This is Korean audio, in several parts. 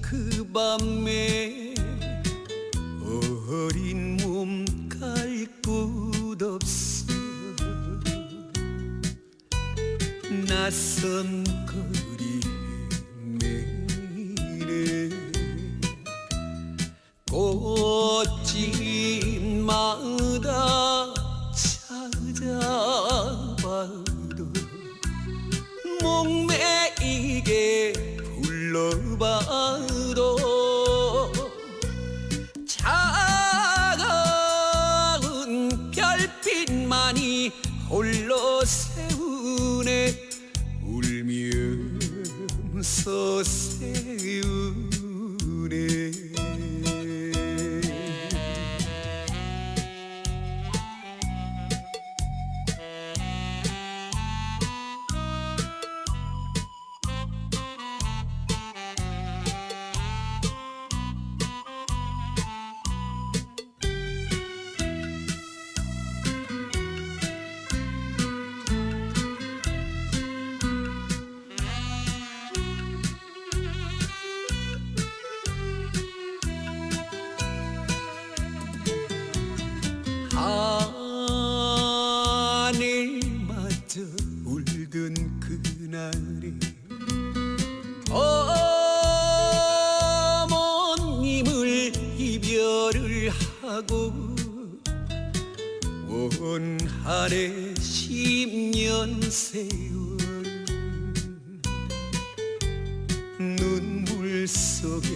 그 밤에 어린 몸 갈 곳 없어. 낯선 거리에 매일에 꽃집 홀로 세우네 울면서 세 하고 원한의 십년 세월 눈물 속에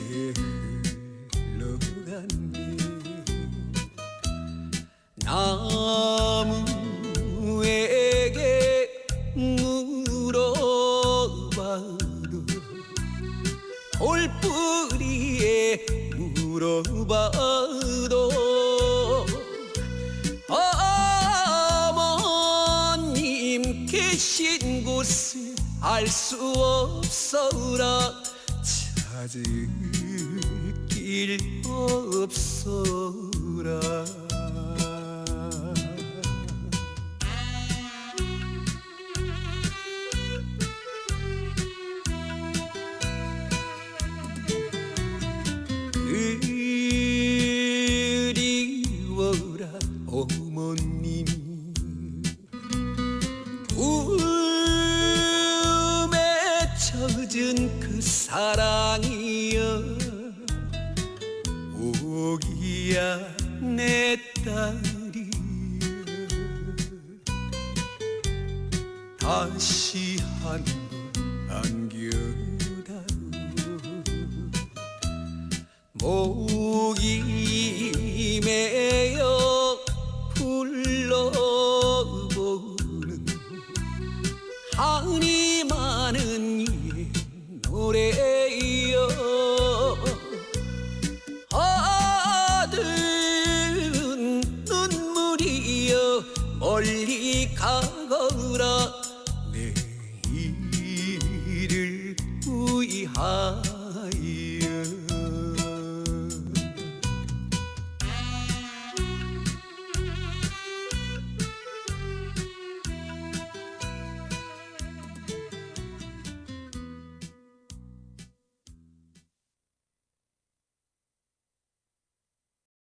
흘러갔네 나 돌뿌리에 물어봐도 어머님 계신 곳을 알 수 없어라. 찾을 길 없어라 사랑이여 오기야 내 딸이여. 다시 한 번 안겨 멀리 가거라 내 일을 위하여